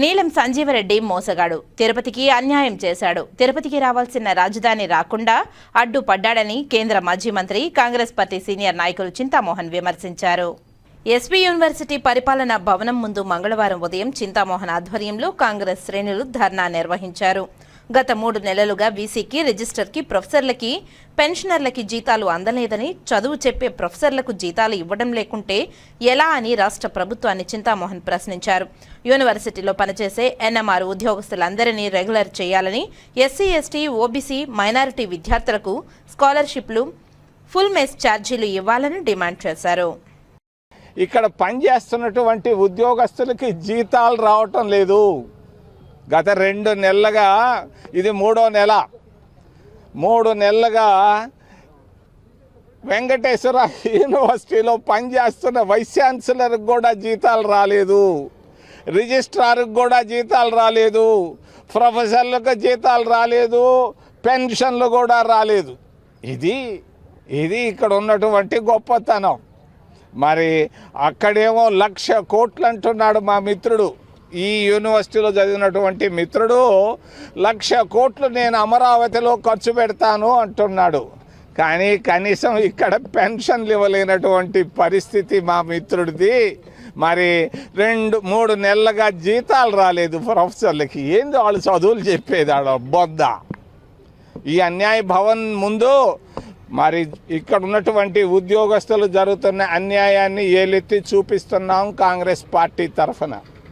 నీలం సంజీవరెడ్డి మోసగాడు. తిరుపతికి అన్యాయం చేశాడు. తిరుపతికి రావాల్సిన రాజధాని రాకుండా అడ్డుపడ్డాడని కేంద్ర మాజీ మంత్రి కాంగ్రెస్ పార్టీ సీనియర్ నాయకులు చింతామోహన్ విమర్శించారు. ఎస్పీ యూనివర్సిటీ పరిపాలన భవనం ముందు మంగళవారం ఉదయం చింతామోహన్ ఆధ్వర్యంలో కాంగ్రెస్ శ్రేణులు ధర్నా నిర్వహించారు. గత మూడు నెలలుగా వీసీకి రిజిస్టర్కి ప్రొఫెసర్లకి పెన్షనర్లకి జీతాలు అందలేదని చదువు చెప్పే ప్రొఫెసర్లకు జీతాలు ఇవ్వడం లేకుంటే ఎలా అని రాష్ట్ర ప్రభుత్వాన్ని చింతామోహన్ ప్రశ్నించారు. యూనివర్సిటీలో పనిచేసే ఎన్ఎంఆర్ ఉద్యోగస్తులందరినీ రెగ్యులర్ చేయాలని ఎస్సీ ఎస్టీ ఓబీసీ మైనారిటీ విద్యార్థులకు స్కాలర్షిప్లు ఫుల్ మెస్ ఛార్జీలు ఇవ్వాలని డిమాండ్ చేశారు. ఇక్కడ పనిచేస్తున్నటువంటి ఉద్యోగస్తులకి జీతాలు రావటం లేదు. గత రెండు నెలలుగా ఇది మూడో నెల. మూడు నెలలుగా వెంకటేశ్వర యూనివర్సిటీలో పనిచేస్తున్న వైస్ ఛాన్సలర్కి కూడా జీతాలు రాలేదు. రిజిస్ట్రార్కి కూడా జీతాలు రాలేదు. ప్రొఫెసర్లకు జీతాలు రాలేదు. పెన్షన్లు కూడా రాలేదు. ఇది ఇది ఇక్కడ ఉన్నటువంటి గొప్పతనం. మరి అక్కడేమో లక్ష కోట్లు అంటున్నాడు మా మిత్రుడు. ఈ యూనివర్సిటీలో చదివినటువంటి మిత్రుడు లక్ష కోట్లు నేను అమరావతిలో ఖర్చు పెడతాను అంటున్నాడు. కానీ కనీసం ఇక్కడ పెన్షన్లు ఇవ్వలేనటువంటి పరిస్థితి మా మిత్రుడిది. మరి రెండు మూడు నెలలుగా జీతాలు రాలేదు ప్రొఫెసర్లకి. ఏంది వాళ్ళు చదువులు చెప్పేది ఆడ బొద్ద ఈ అన్యాయ భవన్ ముందు మరి ఇక్కడ ఉన్నటువంటి ఉద్యోగస్తులు జరుగుతున్న అన్యాయాన్ని ఏలెత్తి చూపిస్తున్నాం కాంగ్రెస్ పార్టీ తరఫున.